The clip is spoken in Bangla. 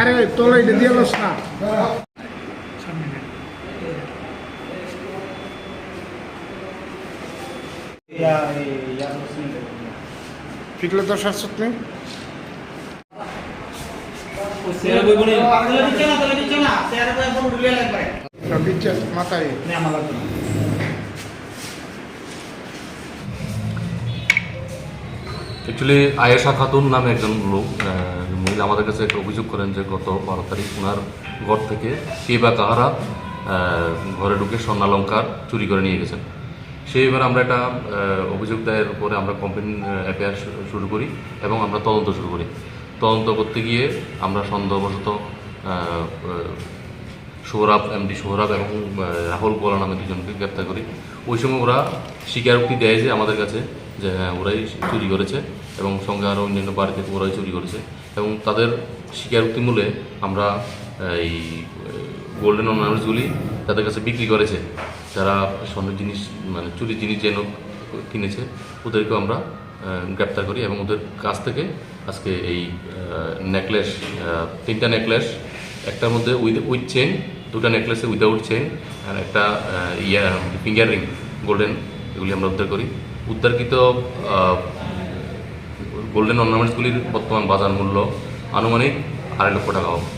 আরে তোলা এটা দিয়ে লোস না। পিকলে তো সারছত নেই মাথায় অ্যাকচুয়ালি আয়েশা খাতুন নামে একজন লোক মহিলা আমাদের কাছে একটা অভিযোগ করেন যে গত বারো তারিখ ওনার ঘর থেকে কে বা কাহারা ঘরে ঢুকে স্বর্ণালঙ্কার চুরি করে নিয়ে গেছেন। সেই এবার আমরা একটা আহ, অভিযোগ দায়ের উপরে আমরা কমপ্লেন এফআইআর শুরু করি এবং আমরা তদন্ত শুরু করি। তদন্ত করতে গিয়ে আমরা সন্দেহবশত সোহরাব এমডি সোহরাব এবং রাহুল গোলা নামে দুজনকে গ্রেপ্তার করি। ওই সময় ওরা স্বীকারোক্তি দেয় যে আমাদের কাছে যে হ্যাঁ ওরাই চুরি করেছে এবং সঙ্গে আরও অন্যান্য বাড়ি থেকে ওরাই চুরি করেছে। এবং তাদের স্বীকারোক্তি মূলে আমরা এই গোল্ডেন অনার্সগুলি তাদের কাছে বিক্রি করেছে। যারা স্বর্ণের জিনিস মানে চুরি জিনিস যেন কিনেছে ওদেরকেও আমরা গ্রেপ্তার করি এবং ওদের কাছ থেকে আজকে এই নেকলেস তিনটা নেকলেস একটার মধ্যে উইথ উইথ চেন দুটা নেকলেসে উইদাউট চেন আর একটা আহ, ইয়া ফিঙ্গার রিং গোল্ডেন এগুলি আমরা উদ্ধার করি। উদ্ধারকৃত গোল্ডেন অর্নামেন্টসগুলির বর্তমান বাজার মূল্য আনুমানিক আড়াই লক্ষ টাকা হবে।